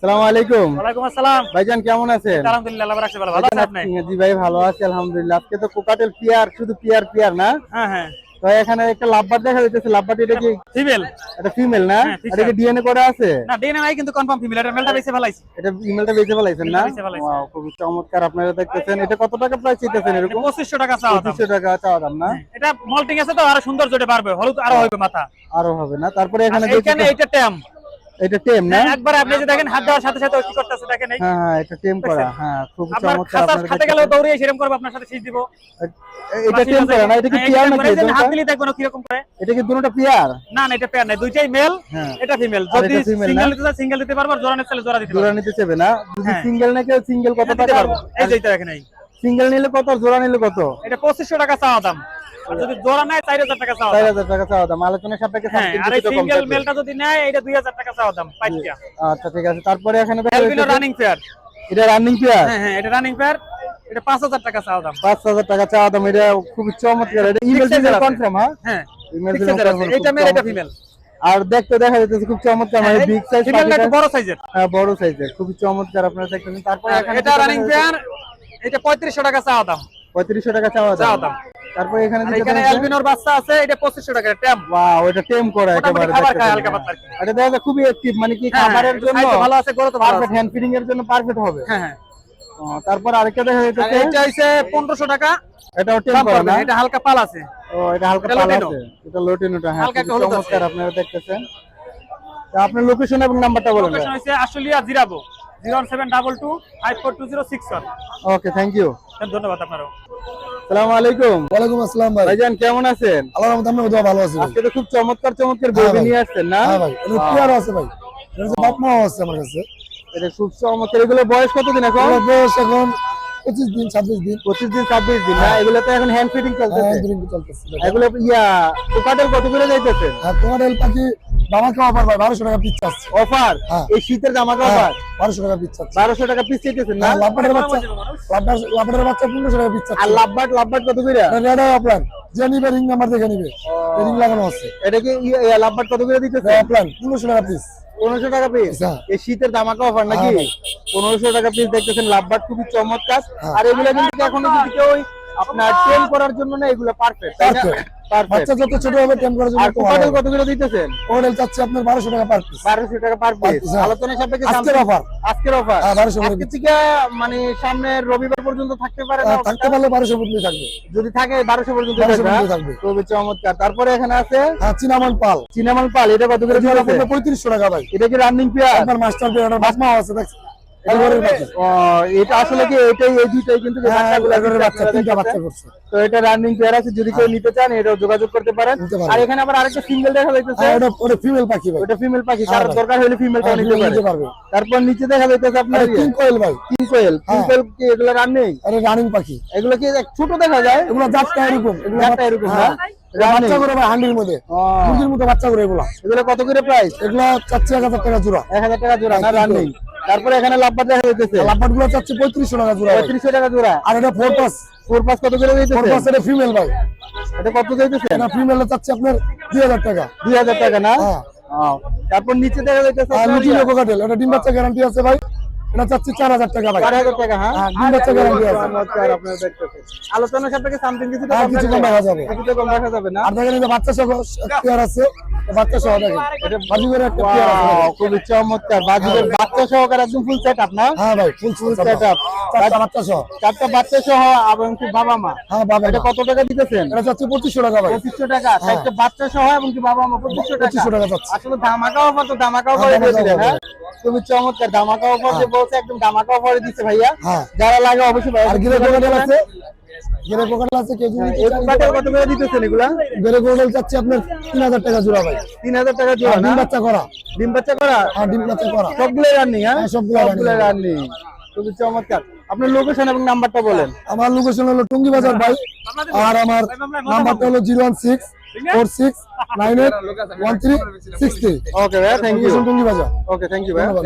সালাম আলাইকুম। ওয়ালাইকুম আসসালাম। ভাইজান কেমন আছেন? আলহামদুলিল্লাহ আল্লাহ রাখছে ভালো। ভালো আছেন আপনি? জি ভাই ভালো আছি আলহামদুলিল্লাহ। আজকে তো কোকাটেল পিয়ার শুধু পিয়ার পিয়ার না? হ্যাঁ হ্যাঁ। তো এখানে একটা লাভবার দেখা যাচ্ছে লাভবার এটা কি? ফিমেল এটা ফিমেল না? হ্যাঁ, এটা কি ডিএনএ করা আছে? না ডিএনএ নাই কিন্তু কনফার্ম ফিমেল এটা মেলটা বেশি ভালো এটা ইমেলটা বেঁচে ফেলাইছেন না? বেঁচে ফেলাইছে। চমৎকার। আপনারা দেখতেছেন। এটা কত টাকা প্রাইস চাইতেছেন এরকম? পঁচিশশো টাকা চাওয়া দাম। পঁচিশশো টাকা চাওয়া দাম না? এটা মল্টিং আছে তো আরও সুন্দর জোটে পারবে হলুদ আরও হবে মাথা। আরও হবে না? তারপরে এখানে এখানে এটা ট্যাম। এটা টেম না? একবার আপনি যে দেখেন হাত দেওয়ার সাথে সাথে কি করতেছে দেখেন এই। হ্যাঁ হ্যাঁ এটা টেম করা হ্যাঁ খুব চমৎকার আপনারা খাতে সেরকম করবে আপনার সাথে সিজ দিব। এটা টেম করা না এটা কি হ্যাঁ, পিয়ার এটা নাকি করে হাত দিলে দেখবেন ও কীরকম করে। এটা কি দুটোটা পিয়ার না না এটা পেয়ার নাই দুইটাই মেল হ্যাঁ। এটা ফিমেল যদি সিঙ্গেল দিতে সিঙ্গেল দিতে পারব জোড়া নিতে জোড়া দিতে জোড়া নিতে চাবে না? যদি হ্যাঁ। সিঙ্গেল নাকি সিঙ্গেল কত টাকা? পারব। এই যে এটা দেখেন এই। সিঙ্গেল নিলে কত জোড়া নিলে কত? এটা পঁচিশশো টাকা চাওয়া দাম। আর যদি জোড়া নেয় চার হাজার টাকা চাওয়া চার দাম হাজার টাকা চাওয়া দাম। আলোচনার সাপেক্ষে হ্যাঁ আর এই কিছুটা কম সিঙ্গেল মেলটা যদি নেয় এটা দুই হাজার টাকা চাওয়া দাম পাইকা আচ্ছা ঠিক আছে। তারপরে এখানে দেখা রানিং পেয়ার এটা রানিং পেয়ার হ্যাঁ হ্যাঁ এটা রানিং পেয়ার এটা পাঁচ হাজার টাকা চাওয়া দাম। পাঁচ হাজার টাকা চাওয়া দাম এটা খুবই চমৎকার। এটা ইমেল Fixed কনফার্ম হ্যাঁ? ইমেল fixed দিলে এটা মেল এটা ফিমেল আর দেখতে দেখা যাচ্ছে খুব চমৎকার মানে বিগ সাইজ একটু বড় সাইজের হ্যাঁ বড় সাইজের খুবই চমৎকার আপনারা দেখতেছেন তারপরে এটা রানিং পেয়ার এটা পঁয়ত্রিশশো টাকা চাওয়া দাম। যাচ্ছে, পঁয়ত্রিশশো টাকা চাওয়া দাম। তারপরে এখানে অ্যালবিনোর বাচ্চা আছে এটা পঁচিশশো টাকা ওয়াও এটা টেম করা একেবারে খাবার খায় হালকা পাতলা এটা দেখা যায় খুবই অ্যাক্টিভ মানে কি হ্যাঁ, খাবারের জন্য ভালো আছে গরু তো পারফেক্ট হ্যান্ড ফিডিং এর জন্য পারফেক্ট হবে। হ্যাঁ হ্যাঁ। তারপর আরেকটা দেখা যাচ্ছে এটা হইছে পনেরোশো টাকা। এটাও টেম দাম করা না? এটা হালকা পাল আছে। ও এটা হালকা পাল আছে। এটা লটিনোটা হ্যাঁ হালকা চমৎকার আপনারা দেখতেছেন। আপনার লোকেশন এবং নাম্বারটা বলেন লোকেশন হইছে Ashulia Jirabo zero seven double two five four two zero six okay thank you ধন্যবাদ আপনারও। সালামু আলাইকুম। ওয়ালাইকুম আসসালাম ভাই। ভাইজান কেমন আছেন? আল্লাহর রহমতে আমি ভালো আছি আজকে তো খুব চমৎকার চমৎকার হ্যাঁ নিয়ে আসছেন না? হ্যাঁ ভাই এটা পিয়ার আছে ভাই। এটা বাপ মাও আছে আমার কাছে। এটা খুব চমৎকার। এগুলো বয়স কতদিন এখন? বয়স এখন পঁচিশ দিন ছাব্বিশ দিন। পঁচিশ দিন ছাব্বিশ দিন না? এগুলো তো এখন হ্যান্ড হ্যাঁ চলতেছে। এগুলো ইয়া পোকাটেল কত করে তোমার এল পাখি বাবাকে অফার ভাই বারোশো টাকা পিস চাচ্ছে। অফার হ্যাঁ। এই শীতের জামাকা হ্যাঁ, অফার বারোশো টাকা পিস চাচ্ছে। বারোশো টাকা পিস চাইতেছেন না? হ্যাঁ, লাভবাটের বাচ্চা লাভবার- লাভবাটের বাচ্চা পনেরোশো টাকা পিস আর চাচ্ছে লাভবাট লাভবাট কত করে? রেড অফলাইন যে নিবে রিং নাম্বার দেখে নিবে। রিং লাগানো আছে। এটা কি ইয়া- ইয়া লাভবাট কত করে দিতেছে অফলাইন পনেরোশো টাকা পিস পনেরোশো টাকা পিস। এই শীতের দামাকা অফার নাকি? পনেরোশো টাকা পিস দেখতেছেন লাভবাট খুবই চমৎকার। আর এগুলো কিন্তু এখনও যদি কেউ আপনার টেম করার জন্য না এগুলো পারফেক্ট তাই না Perfect। পারফেক্ট বাচ্চা যত ছোট হবে টেম আর একটু ভালো পোকাটেল হবে। কত করে দিতেছেন? মডেল চাচ্ছে আপনার বারোশো টাকা পার পিস বারোশো টাকা পার পিস হ্যাঁ। আলোচনা সাপেক্ষে আজকের অফার আজকের অফার হ্যাঁ, 1200 আজকে থেকে মানে সামনে রবিবার পর্যন্ত থাকতে পারে থাকতে পারলে বারোশো পর্যন্ত থাকবে। যদি থাকে বারোশো পর্যন্ত 1200 থাকবে, পর্যন্ত হ্যাঁ? থাকবে। খুবই চমৎকার। তারপরে এখানে আছে? হ্যাঁ চিনামন পাল। চিনামাল পাল এটা কত করে? পঁয়ত্রিশশো টাকা ভাই। এটা কি রানিং পেয়ার আপনার মাস্টার পেয়ার বাসমাও আছে এটা আসলে কি এটাই এই দুইটাই কিন্তু যে হ্যাঁ বাচ্চাগুলো এবারের দিচ্ছে বাচ্চা তিনটা বাচ্চা করছে। তো এটা রানিং পেয়ার আছে যদি কেউ নিতে চান এটাও যোগাযোগ করতে পারেন। আর এখানে আবার আরেকটা সিঙ্গেল দেখা যাইতেছে। হ্যাঁ ওটা ফিমেল পাখি ভাই। ওটা ফিমেল পাখি হ্যাঁ দরকার হলে ফিমেলটাও হ্যাঁ, নিতে পারবে। তারপর নিচে দেখা যাইতেছে আপনার কিং কোয়েল ভাই। কিং কোয়েল কিং হ্যাঁ। কোয়েল কি এগুলো রানিং আরে রানিং পাখি। এগুলো কি ছোট দেখা যায়? এগুলো জাতটা এরকম এগুলো জাতটা এরকম, হ্যাঁ। বাচ্চা করে ভাই হান্ডির মধ্যে। মুরগির মতো বাচ্চা করে এগুলো। এগুলো কত করে প্রাইস এগুলো চাচ্ছে এক হাজার টাকা জোড়া। এক হাজার টাকা জোড়া না রানিং তারপরে এখানে লাভবার দেখা যাইতেছে। লাভবাটগুলো চাচ্ছে পঁয়ত্রিশশো টাকা জোড়া। পঁয়ত্রিশশো টাকা জোড়া। আর এটা ফোর পাস ফোর পাস কত করে ফোর দিতেছে পাস এটা ফিমেল ভাই। এটা কত ফিমেল চাচ্ছে আপনার দুই হাজার টাকা। দুই হাজার টাকা না? হ্যাঁ। তারপর নিচে দেখা যাইতেছে আর আপনার লোকো কাটেল। এটা ডিম বাচ্চা গ্যারান্টি আছে ভাই। এটা চাচ্ছি চার হাজার টাকা ভাই। চার হাজার টাকা হ্যাঁ? হ্যাঁ ডিম বাচ্চা গ্যারান্টি আছে। চমৎকার আপনারা দেখতেছেন। আলোচনা সাপেক্ষে সামথিং কিছু হ্যাঁ, কম রাখা যাবে। কিছু কম রাখা যাবে না? আর দেখেন বাচ্চা সহ আছে। বাচ্চা সহ দেখেন। এটা একটা পেয়ার আছে খুবই চমৎকার। বাজিদের বাচ্চা সহকারে একদম ফুল সেট আপ না? হ্যাঁ ভাই ফুল ফুল ফুল সেট আপ চারটা বাচ্চা সহ। চারটা বাচ্চা সহ এবং কি বাবা মা? হ্যাঁ বাবা এটা কত টাকা দিতেছেন? এটা টাকা ভাই। টাকা। চারটা বাচ্চা সহ এবং কি বাবা মা পঁচিশশো টাকা। চাচ্ছি। আসলে ধামাকা অফার তো ধামাকা হ্যাঁ, অফারে দিয়ে ধামাকা দিলেন offer। হ্যাঁ? খুবই চমৎকার। ধামাকা অফার যে বলছে একদম ধামাকা অফারে দিচ্ছে ভাইয়া। হ্যাঁ। যারা লাগে অবশ্যই ভাইয়া আর গিরে আছে। গিরে কোকাটেল আছে কেউ যদি এই কোকাটেল কত করে দিতেছেন এগুলা? গিরে কোকাটেল চাচ্ছি আপনার তিন হাজার টাকা জোড়া ভাই। তিন হাজার টাকা জোড়া ডিম বাচ্চা করা। ডিম বাচ্চা করা? আর ডিম বাচ্চা করা। সবগুলো রান্নি হ্যাঁ? হ্যাঁ, সবগুলো রান্নি। খুবই চমৎকার। আপনার লোকেশন এবং নাম্বারটা বলেন। আমার লোকেশন হলো টুঙ্গি বাজার ভাই আর আমার নাম্বারটা হলো zero one six four six nine eight one three six three. Okay ভাইয়া থ্যাংক ইউ টুঙ্গি বাজার। ওকে থ্যাংক ইউ ধন্যবাদ।